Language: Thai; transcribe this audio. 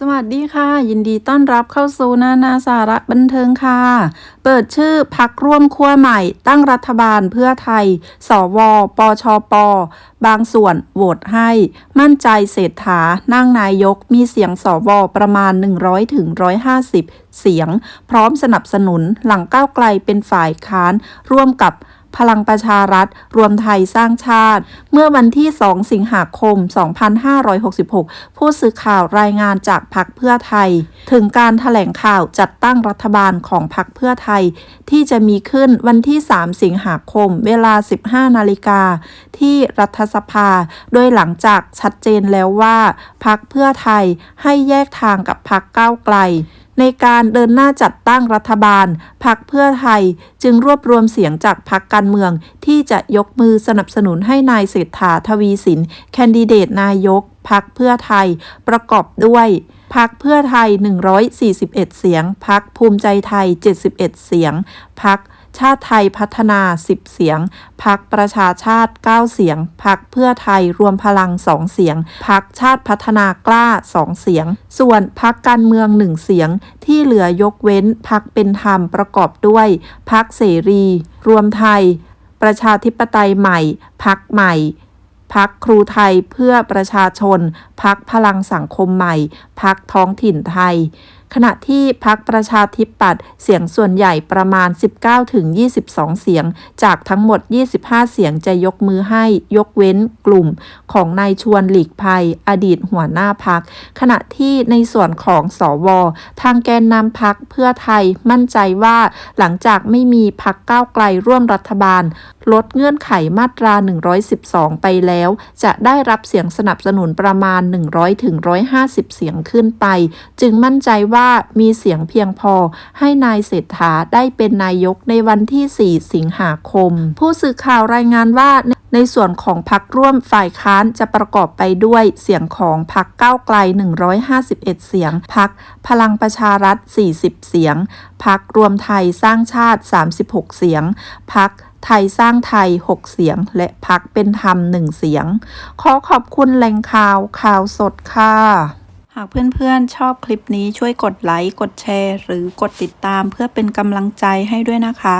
สวัสดีค่ะ ยินดีต้อนรับเข้าสู่นานาสาระบันเทิงค่ะ เปิดชื่อพักร่วมขั้วใหม่ ตั้งรัฐบาลเพื่อไทย สว ปชป บางส่วนโหวตให้ มั่นใจเศรษฐานั่งนายกมีเสียงสว ประมาณ 100ถึง150 เสียง พร้อมสนับสนุนหลังก้าวไกลเป็นฝ่ายค้านร่วมกับ พลังประชารัฐ รวมไทยสร้างชาติ เมื่อวันที่ 2 สิงหาคม 2566 ผู้สื่อข่าวรายงานจากพักเพื่อไทย ถึงการถแถลงข่าวจัดตั้งรัฐบาลของพักเพื่อไทย ที่จะมีขึ้นวันที่ 3 สิงหาคม เวลา 15 นาฬิกา ที่รัฐสภา โดยหลังจากชัดเจนแล้วว่าพักเพื่อไทยให้แยกทางกับพักก้าวไกล ในการเดินหน้าจัดตั้งรัฐบาลพักเพื่อไทยจึงรวบรวมเสียงจากพักการเมือง ที่จะยกมือสนับสนุนให้นายเศรษฐาทวีสิน แคนดิเดตนายกพักเพื่อไทยประกอบด้วยพักเพื่อไทย 141 เสียง พักภูมิใจไทย 71 เสียง พัก ชาติไทยพัฒนา 10 เสียง พักประชาชาติ 9 เสียง พักเพื่อไทยรวมพลัง 2 เสียง พักชาติพัฒนากล้า 2 เสียง ส่วนพักการเมือง 1 เสียง ที่เหลือยกเว้นพักเป็นธรรมประกอบด้วย พักเสรี รวมไทย ประชาธิปไตยใหม่ พักใหม่พักครูไทยเพื่อประชาชน พักพลังสังคมใหม่ พักท้องถิ่นไทย ขณะที่พักประชาธิปัตย์เสียงส่วนใหญ่ประมาณ 19-22 เสียง จากทั้งหมด 25 เสียงจะยกมือให้ยกเว้นกลุ่มของนายชวนหลีกภัย อดีตหัวหน้าพัก ขณะที่ในส่วนของสวทางแกนนำพักเพื่อไทยมั่นใจว่าหลังจากไม่มีพักก้าวไกลร่วมรัฐบาล ลดเงื่อนไขมาตรา 112 ไปแล้ว จะได้รับเสียงสนับสนุนประมาณ 100ถึง150 เสียงขึ้นไป จึงมั่นใจว่ามีเสียงเพียงพอให้นายเศรษฐาได้เป็นนายกในวันที่ 4 สิงหาคม ผู้สื่อข่าวรายงานว่าในส่วนของพักร่วมฝ่ายค้านจะประกอบไปด้วยเสียงของพักก้าวไกล 151 เสียง พักพลังประชารัฐ 40 เสียง พักรวมไทยสร้างชาติ 36 เสียง พัก ไทยสร้างไทย 6 เสียง และพักเป็นธรรม1เสียง ขอขอบคุณแหล่งข่าวข่าวสดค่ะหากเพื่อนๆ ชอบคลิปนี้ช่วยกดไลค์ กดแชร์ หรือกดติดตามเพื่อเป็นกำลังใจให้ด้วยนะคะ